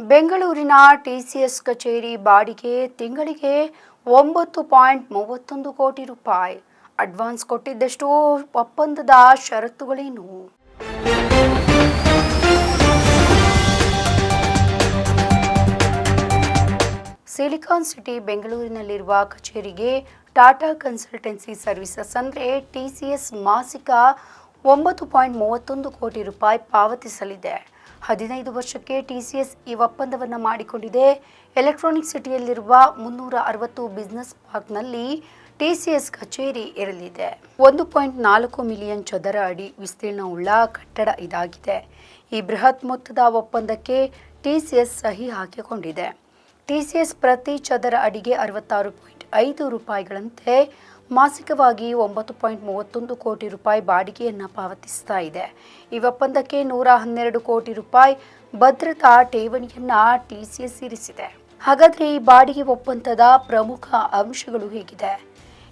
ಬೆಂಗಳೂರಿನ ಟಿಸಿಎಸ್ ಕಚೇರಿ ಬಾಡಿಗೆ ತಿಂಗಳಿಗೆ ಒಂಬತ್ತು ಪಾಯಿಂಟ್ ಮೂವತ್ತೊಂದು ಕೋಟಿ ರೂಪಾಯಿ. ಅಡ್ವಾನ್ಸ್ ಕೊಟ್ಟಿದ್ದಷ್ಟು ಒಪ್ಪಂದದ ಷರತ್ತುಗಳೇನು? ಸಿಲಿಕಾನ್ ಸಿಟಿ ಬೆಂಗಳೂರಿನಲ್ಲಿರುವ ಕಚೇರಿಗೆ ಟಾಟಾ ಕನ್ಸಲ್ಟೆನ್ಸಿ ಸರ್ವಿಸಸ್ ಅಂದರೆ ಟಿಸಿಎಸ್ ಮಾಸಿಕ ಒಂಬತ್ತು ಪಾಯಿಂಟ್ ಮೂವತ್ತೊಂದು ಕೋಟಿ ರೂಪಾಯಿ ಪಾವತಿಸಲಿದೆ. ಹದಿನೈದು ವರ್ಷಕ್ಕೆ ಟಿಸಿಎಸ್ ಈ ಒಪ್ಪಂದವನ್ನು ಮಾಡಿಕೊಂಡಿದೆ. ಎಲೆಕ್ಟ್ರಾನಿಕ್ ಸಿಟಿಯಲ್ಲಿರುವ ಮುನ್ನೂರ ಅರವತ್ತು ಬಿಸ್ನೆಸ್ ಪಾರ್ಕ್ನಲ್ಲಿ ಟಿಸಿಎಸ್ ಕಚೇರಿ ಇರಲಿದೆ. ಒಂದು ಪಾಯಿಂಟ್ ನಾಲ್ಕು ಮಿಲಿಯನ್ ಚದರ ಅಡಿ ವಿಸ್ತೀರ್ಣವುಳ್ಳ ಕಟ್ಟಡ ಇದಾಗಿದೆ. ಈ ಬೃಹತ್ ಮೊತ್ತದ ಒಪ್ಪಂದಕ್ಕೆ ಟಿಸಿಎಸ್ ಸಹಿ ಹಾಕಿಕೊಂಡಿದೆ. ಟಿಸಿಎಸ್ ಪ್ರತಿ ಚದರ ಅಡಿಗೆ ಅರವತ್ತಾರು ಪಾಯಿಂಟ್ ಐದು ರೂಪಾಯಿಗಳಂತೆ ಮಾಸಿಕವಾಗಿ ಒಂಬತ್ತು ಪಾಯಿಂಟ್ ಮೂವತ್ತೊಂದು ಕೋಟಿ ರೂಪಾಯಿ ಬಾಡಿಗೆಯನ್ನು ಪಾವತಿಸ್ತಾ ಇದೆ. ಈ ಒಪ್ಪಂದಕ್ಕೆ ನೂರ ಹನ್ನೆರಡು ಕೋಟಿ ರೂಪಾಯಿ ಭದ್ರತಾ ಠೇವಣಿಯನ್ನ ಟಿಸಿಎಸ್ ಇರಿಸಿದೆ. ಹಾಗಾದ್ರೆ ಈ ಬಾಡಿಗೆ ಒಪ್ಪಂದದ ಪ್ರಮುಖ ಅಂಶಗಳು ಹೇಗಿದೆ?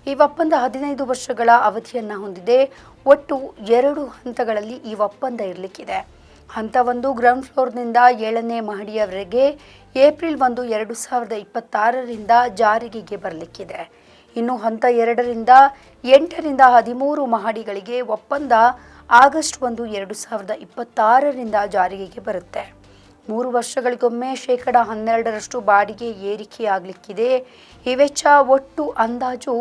ಈ ಒಪ್ಪಂದ ಹದಿನೈದು ವರ್ಷಗಳ ಅವಧಿಯನ್ನ ಹೊಂದಿದೆ. ಒಟ್ಟು ಎರಡು ಹಂತಗಳಲ್ಲಿ ಈ ಒಪ್ಪಂದ ಇರಲಿಕ್ಕಿದೆ. ಹಂತ ಒಂದು ಗ್ರೌಂಡ್ ಫ್ಲೋರ್ನಿಂದ ಏಳನೇ ಮಹಡಿಯವರೆಗೆ ಏಪ್ರಿಲ್ ಒಂದು ಎರಡು ಸಾವಿರದ ಇಪ್ಪತ್ತಾರರಿಂದ ಜಾರಿಗೆ ಬರಲಿಕ್ಕಿದೆ. ಇನ್ನು ಹಂತ ಎರಡರಿಂದ ಎಂಟರಿಂದ ಹದಿಮೂರು ಮಹಡಿಗಳಿಗೆ ಒಪ್ಪಂದ ಆಗಸ್ಟ್ ಒಂದು, ಎರಡು ಸಾವಿರದ ಇಪ್ಪತ್ತಾರರಿಂದ ಜಾರಿಗೆ ಬರುತ್ತೆ. ಮೂರು ವರ್ಷಗಳಿಗೊಮ್ಮೆ ಶೇಕಡ ಹನ್ನೆರಡರಷ್ಟು ಬಾಡಿಗೆ ಏರಿಕೆಯಾಗಲಿಕ್ಕಿದೆ. ಈ ವೆಚ್ಚ ಒಟ್ಟು ಅಂದಾಜು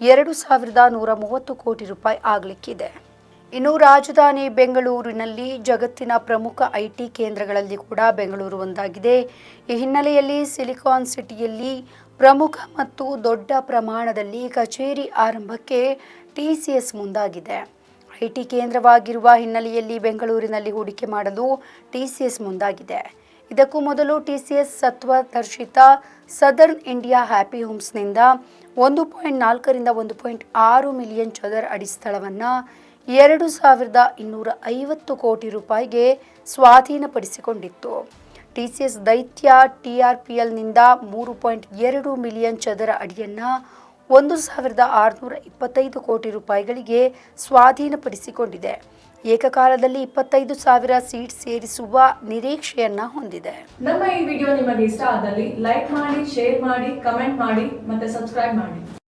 ಎರಡು ಸಾವಿರದ ನೂರ ಮೂವತ್ತು ಕೋಟಿ ರೂಪಾಯಿ ಆಗಲಿಕ್ಕಿದೆ. ಇನ್ನು ರಾಜಧಾನಿ ಬೆಂಗಳೂರಿನಲ್ಲಿ ಜಗತ್ತಿನ ಪ್ರಮುಖ ಐಟಿ ಕೇಂದ್ರಗಳಲ್ಲಿ ಕೂಡ ಬೆಂಗಳೂರು ಒಂದಾಗಿದೆ. ಈ ಹಿನ್ನೆಲೆಯಲ್ಲಿ ಸಿಲಿಕಾನ್ ಸಿಟಿಯಲ್ಲಿ ಪ್ರಮುಖ ಮತ್ತು ದೊಡ್ಡ ಪ್ರಮಾಣದಲ್ಲಿ ಕಚೇರಿ ಆರಂಭಕ್ಕೆ ಟಿಸಿಎಸ್ ಮುಂದಾಗಿದೆ. ಐಟಿ ಕೇಂದ್ರವಾಗಿರುವ ಹಿನ್ನೆಲೆಯಲ್ಲಿ ಬೆಂಗಳೂರಿನಲ್ಲಿ ಹೂಡಿಕೆ ಮಾಡಲು ಟಿಸಿಎಸ್ ಮುಂದಾಗಿದೆ. ಇದಕ್ಕೂ ಮೊದಲು ಟಿಸಿಎಸ್ ಸತ್ವದರ್ಶಿತ ಸದರ್ನ್ ಇಂಡಿಯಾ ಹ್ಯಾಪಿ ಹೋಮ್ಸ್ನಿಂದ ಒಂದು ಪಾಯಿಂಟ್ ನಾಲ್ಕರಿಂದ ಒಂದು ಪಾಯಿಂಟ್ ಆರು ಮಿಲಿಯನ್ ಚದರ್ ಅಡಿ ಸ್ಥಳವನ್ನು ಎರಡು ಸಾವಿರದ ಇನ್ನೂರ ಐವತ್ತು ಕೋಟಿ ರೂಪಾಯಿಗೆ ಸ್ವಾಧೀನಪಡಿಸಿಕೊಂಡಿತ್ತು. ಟಿಸಿಎಸ್ ದೈತ್ಯ ಟಿಆರ್ಪಿಎಲ್ನಿಂದ ಮೂರು ಪಾಯಿಂಟ್ ಎರಡು ಮಿಲಿಯನ್ ಚದರ ಅಡಿಯನ್ನು ಒಂದು ಸಾವಿರದ ಆರುನೂರ ಇಪ್ಪತ್ತೈದು ಕೋಟಿ ರೂಪಾಯಿಗಳಿಗೆ ಸ್ವಾಧೀನಪಡಿಸಿಕೊಂಡಿದೆ. ಏಕಕಾಲದಲ್ಲಿ ಇಪ್ಪತ್ತೈದು ಸಾವಿರ ಸೀಟ್ ಸೇರಿಸುವ ನಿರೀಕ್ಷೆಯನ್ನ ಹೊಂದಿದೆ. ನಮ್ಮ ಈ ವಿಡಿಯೋ ನಿಮಗೆ ಇಷ್ಟ ಆದಲ್ಲಿ ಲೈಕ್ ಮಾಡಿ, ಶೇರ್ ಮಾಡಿ, ಕಮೆಂಟ್ ಮಾಡಿ ಮತ್ತೆ ಸಬ್ಸ್ಕ್ರೈಬ್ ಮಾಡಿ.